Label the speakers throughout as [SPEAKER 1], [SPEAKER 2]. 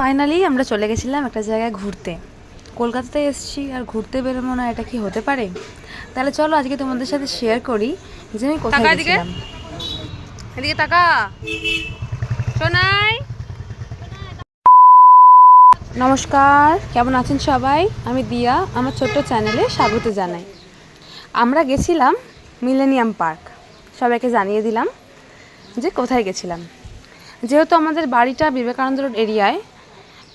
[SPEAKER 1] Finally আমরা চলে গেছিলাম একটা জায়গায় ঘুরতে। কলকাতাতে এসেছি আর ঘুরতে বেরোবো না এটা কি হতে পারে? তাহলে চলো আজকে তোমাদের সাথে শেয়ার করি যে আমি কোথায়
[SPEAKER 2] এদিকে।
[SPEAKER 1] গেছিলাম।
[SPEAKER 2] এদিকে টাকা। শোনাই
[SPEAKER 1] নমস্কার কেমন আছেন সবাই? আমি দিয়া আমার ছোট্ট চ্যানেলে স্বাগত জানাই। আমরা গেছিলাম মিলেনিয়াম পার্ক সবাইকে জানিয়ে দিলাম যে কোথায় গেছিলাম। যেহেতু আমাদের বাড়িটা বিবেকানন্দ রোড এরিয়ায়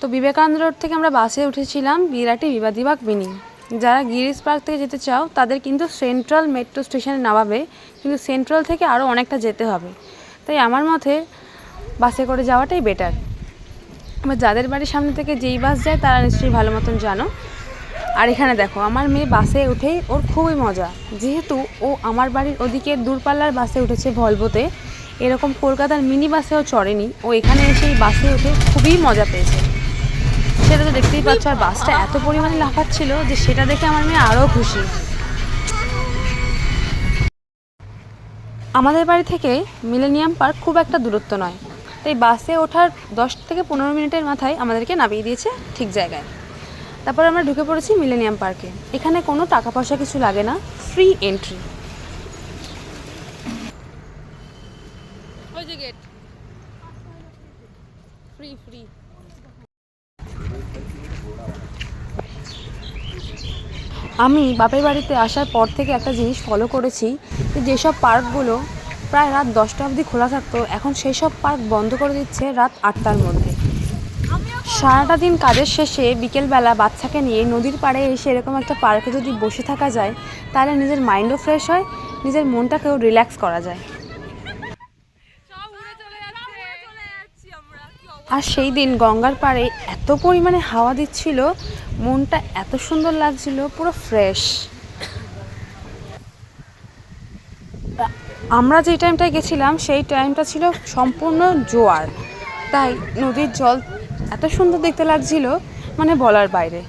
[SPEAKER 1] তো বিবেকানন্দ রোড থেকে আমরা বাসে উঠেছিলাম বিরাটি বিবাদিবাগ মিনি যারা গিরিশ পার্ক থেকে যেতে চাও, তাদের কিন্তু সেন্ট্রাল মেট্রো স্টেশনে নামাবে, কিন্তু সেন্ট্রাল থেকে আরও অনেকটা যেতে হবে। তাই আমার মতে বাসে করে যাওয়াটাই বেটার এবার যাদের বাড়ির সামনে থেকে যেই বাস যায়, তারা নিশ্চয়ই ভালো মতন জানো। আর এখানে দেখো, আমার মেয়ে বাসে উঠেই ওর খুবই মজা। যেহেতু ও আমার বাড়ির ওদিকে দূরপাল্লার বাসে উঠেছে ভলভোতে, এরকম কলকাতার মিনি বাসেও চড়েনি। ও এখানে এসে বাসে উঠে খুবই মজা পেয়েছে। সেটা তো দেখতেই পাচ্ছ, আর বাসটা এত পরিমাণে লাফাচ্ছিল যে সেটা দেখে আমার মেয়ে আরও খুশি। আমাদের বাড়ি থেকে মিলেনিয়াম পার্ক খুব একটা দূরত্ব নয়। তাই বাসে ওঠার দশ থেকে পনেরো মিনিটের মাথায় আমাদেরকে নামিয়ে দিয়েছে ঠিক জায়গায়। তারপর আমরা ঢুকে পড়েছি মিলেনিয়াম পার্কে। এখানে কোনো টাকা পয়সা কিছু লাগে না ফ্রি এন্ট্রি
[SPEAKER 2] ওই যে গেট ফ্রি ফ্রি
[SPEAKER 1] আমি বাপের বাড়িতে আসার পর থেকে একটা জিনিস ফলো করেছি যে যেসব পার্কগুলো প্রায় রাত দশটা অবধি খোলা থাকতো, এখন সেই সব পার্ক বন্ধ করে দিচ্ছে রাত আটটার মধ্যে। সারাটা দিন কাজের শেষে বিকেলবেলা বাচ্চাকে নিয়ে নদীর পাড়ে এসে এরকম একটা পার্কে যদি বসে থাকা যায়, তাহলে নিজের মাইন্ডও ফ্রেশ হয়, নিজের মনটাকেও রিল্যাক্স করা যায়। আর সেই দিন গঙ্গার পাড়ে এত পরিমাণে হাওয়া দিচ্ছিল মনটা এত সুন্দর লাগছিল, পুরো ফ্রেশ আমরা যে টাইমটায় গেছিলাম, সেই টাইমটা ছিল সম্পূর্ণ জোয়ার। তাই নদীর জল এত সুন্দর দেখতে লাগছিল মানে বলার বাইরে।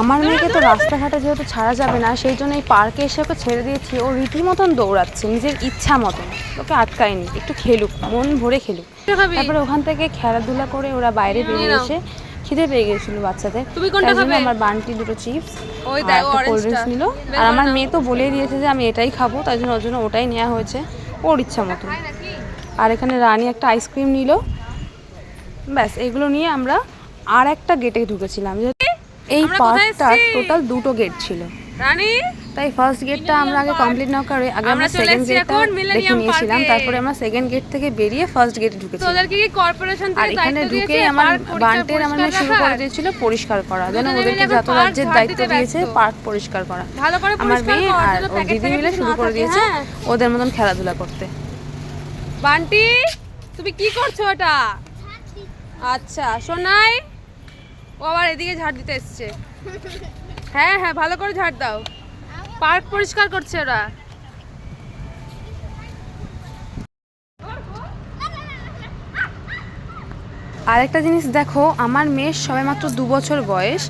[SPEAKER 1] আমার মেয়েকে তো রাস্তাঘাটে যেহেতু ছাড়া যাবে না সেই জন্য এই পার্কে এসে ওকে ছেড়ে দিয়েছি। ও রীতিমতন দৌড়াচ্ছে নিজের ইচ্ছা মতন। ওকে আটকায়নি একটু খেলুক মন ভরে খেলুক। তারপরে ওখান থেকে খেলাধুলা করে ওরা বাইরে বেরিয়ে এসে খিদে পেয়ে গেছিল বাচ্চাদের।
[SPEAKER 2] তুমি কোনটা খাবে?
[SPEAKER 1] আমার বান্টি দুটো চিপস
[SPEAKER 2] ওই দেখো,
[SPEAKER 1] একটা কোল্ড ড্রিঙ্কস
[SPEAKER 2] টা।
[SPEAKER 1] নিল। আর আমার মেয়ে তো বলেই দিয়েছে যে আমি এটাই খাব তাই জন্য ওর জন্য ওটাই নেওয়া হয়েছে ওর ইচ্ছা মতন। আর এখানে রানী একটা আইসক্রিম নিল। ব্যাস এগুলো নিয়ে আমরা আর একটা গেটে ঢুকেছিলাম। যে এই পার্কটা টোটাল দুটো গেট ছিল।
[SPEAKER 2] রানী?
[SPEAKER 1] তাই ফার্স্ট গেটটা আমরা আগে কমপ্লিট না করে আগে
[SPEAKER 2] আমরা
[SPEAKER 1] সেকেন্ড গেটটা দেখে নিয়েছিলাম তারপরে আমরা সেকেন্ড গেট থেকে বেরিয়ে ফার্স্ট গেটে ঢুকেছিলাম
[SPEAKER 2] তোদেরকে কি কর্পোরেশন থেকে
[SPEAKER 1] এখানে
[SPEAKER 2] দিয়েছে?
[SPEAKER 1] আমার বান্টের আমার মেয়ে শুরু করে দিয়েছিল পরিষ্কার করা। যেন ওদেরকে যত রাজ্যের দায়িত্ব দিয়েছে পার্ক পরিষ্কার করা।
[SPEAKER 2] ভালো করে
[SPEAKER 1] আমার
[SPEAKER 2] পরিষ্কার
[SPEAKER 1] মেয়ে আর ওর দিদি মিলে শুরু করে দিয়েছে
[SPEAKER 2] হ্যাঁ।
[SPEAKER 1] ওদের মতন খেলাধুলা করতে।
[SPEAKER 2] বান্টি তুমি কি করছ ওটা? আচ্ছা সোনাই? ও আবার এদিকে ঝাড় দিতে এসছে। হ্যাঁ হ্যাঁ ভালো করে ঝাড় দাও। পার্ক পরিষ্কার করছে ওরা।
[SPEAKER 1] আরেকটা জিনিস দেখো, আমার মেয়ের সবেমাত্র দু বছর বয়স।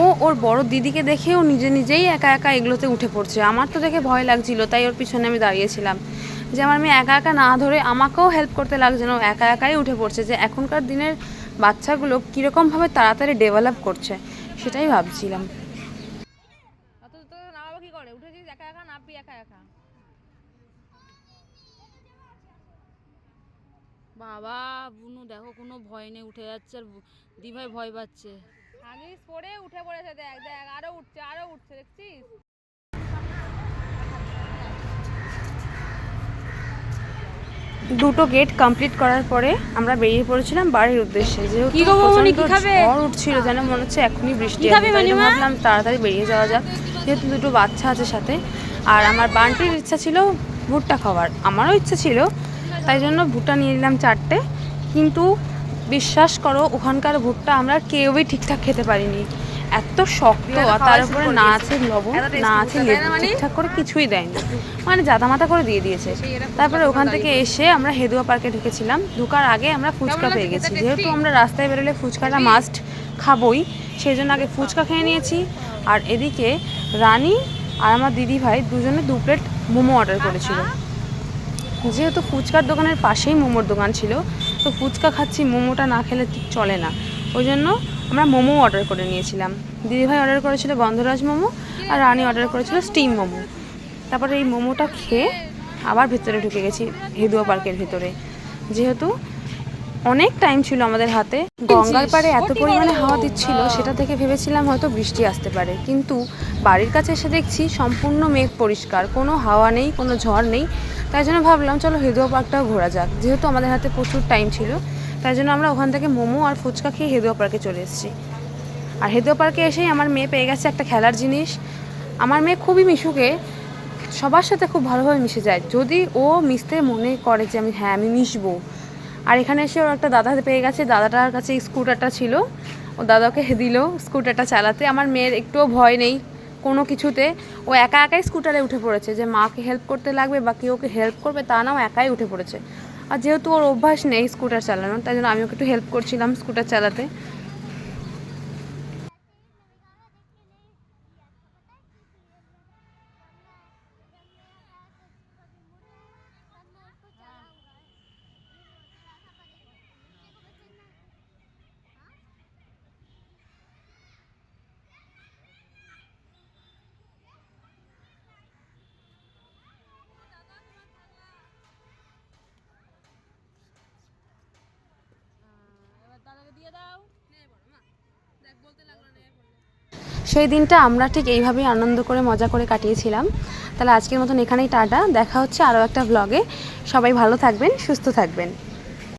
[SPEAKER 1] ও ওর বড় দিদিকে দেখে ও নিজে নিজেই একা একা এগুলোতে উঠে পড়ছে। আমার তো দেখে ভয় লাগছিল, তাই ওর পিছনে আমি দাঁড়িয়েছিলাম। যে আমার মেয়ে একা একা না ধরে আমাকেও হেল্প করতে লাগছে না একা একাই উঠে পড়ছে। যে এখনকার দিনের বাচ্চাগুলো কীরকমভাবে তাড়াতাড়ি ডেভেলপ করছে সেটাই ভাবছিলাম।
[SPEAKER 2] অত তো নামাবো কি করে? উঠেছিস একা একা নাপি একা একা?
[SPEAKER 3] বাবা বুনু দেখো কোনো ভয় নেই উঠে যাচ্ছে আর দিভাই ভয় পাচ্ছে।
[SPEAKER 2] আগে পড়ে উঠে পড়েছে দেখ দেখ আরও উঠছে আরও উঠছে দেখছিস?
[SPEAKER 1] দুটো গেট কমপ্লিট করার পরে আমরা বেরিয়ে পড়েছিলাম বাড়ির উদ্দেশ্যে যেহেতু? ঝড় উঠছিল যেন মনে হচ্ছে এখনই বৃষ্টি? ভাবলাম তাড়াতাড়ি বেরিয়ে যাওয়া যাক যেহেতু দুটো বাচ্চা আছে সাথে আর আমার বান্টির ইচ্ছা ছিল ভুট্টা খাওয়ার আমারও ইচ্ছা ছিল তাই জন্য ভুট্টা নিয়ে নিলাম চারটে কিন্তু বিশ্বাস করো ওখানকার ভুট্টা আমরা কেউই ঠিকঠাক খেতে পারিনি এত শক্ত আর তার উপরে না আছে লবণ না আছে লেবু
[SPEAKER 2] মানে?
[SPEAKER 1] ঠিকঠাক করে কিছুই দেয়নি। মানে জাতামাতা করে দিয়ে দিয়েছে। তারপরে ওখান থেকে এসে আমরা হেদুয়া পার্কে ঢুকেছিলাম। ঢুকার আগে আমরা ফুচকা পেয়ে গেছি। যেহেতু আমরা রাস্তায় বেরোলে ফুচকাটা মাস্ট খাবোই সেই জন্য আগে ফুচকা খেয়ে নিয়েছি। আর এদিকে রানী আর আমার দিদি ভাই দুজনে দু প্লেট মোমো অর্ডার করেছিল। যেহেতু ফুচকার দোকানের পাশেই মোমোর দোকান ছিল তো ফুচকা খাচ্ছি মোমোটা না খেলে ঠিক চলে না। ওই জন্য আমরা মোমো অর্ডার করে নিয়েছিলাম। দিদিভাই অর্ডার করেছিল গন্ধরাজ মোমো আর রানী অর্ডার করেছিল স্টিম মোমো। তারপরে এই মোমোটা খেয়ে আবার ভেতরে ঢুকে গেছি, হেদুয়া পার্কের ভিতরে। যেহেতু অনেক টাইম ছিল আমাদের হাতে, গঙ্গার পাড়ে এত পরিমাণে হাওয়া দিচ্ছিল, সেটা থেকে ভেবেছিলাম হয়তো বৃষ্টি আসতে পারে। কিন্তু বাড়ির কাছে এসে দেখছি সম্পূর্ণ মেঘ পরিষ্কার, কোনো হাওয়া নেই, কোনো ঝড় নেই। তাই জন্য ভাবলাম, চলো হেদুয়া পার্কটাও ঘোরা যাক। যেহেতু আমাদের হাতে প্রচুর টাইম ছিল তাই জন্য আমরা ওখান থেকে মোমো আর ফুচকা খেয়ে হেদুয়া পার্কে চলে এসেছি। আর হেদুয়া পার্কে এসেই আমার মেয়ে পেয়ে গেছে একটা খেলার জিনিস। আমার মেয়ে খুবই মিশুকে, সবার সাথে খুব ভালোভাবে মিশে যায়। যদি ও মিশতে মনে করে যে আমি হ্যাঁ আমি মিশবো। আর এখানে এসে ওর একটা দাদা পেয়ে গেছে, দাদাটার কাছে স্কুটারটা ছিল। ও দাদাকে দিল স্কুটারটা চালাতে। আমার মেয়ের একটুও ভয় নেই কোনো কিছুতে। ও একা একাই স্কুটারে উঠে পড়েছে যে মাকে হেল্প করতে লাগবে বা কেউ ওকে হেল্প করবে তা নাও একাই উঠে পড়েছে। আর যেহেতু ওর অভ্যাস নেই স্কুটার চালানোর, তাই জন্য আমি ওকে একটু হেল্প করছিলাম স্কুটার চালাতে। সেই দিনটা আমরা ঠিক এইভাবেই আনন্দ করে, মজা করে কাটিয়েছিলাম। তাহলে আজকের মতন এখানেই টাটা। দেখা হচ্ছে আরও একটা ব্লগে সবাই ভালো থাকবেন, সুস্থ থাকবেন।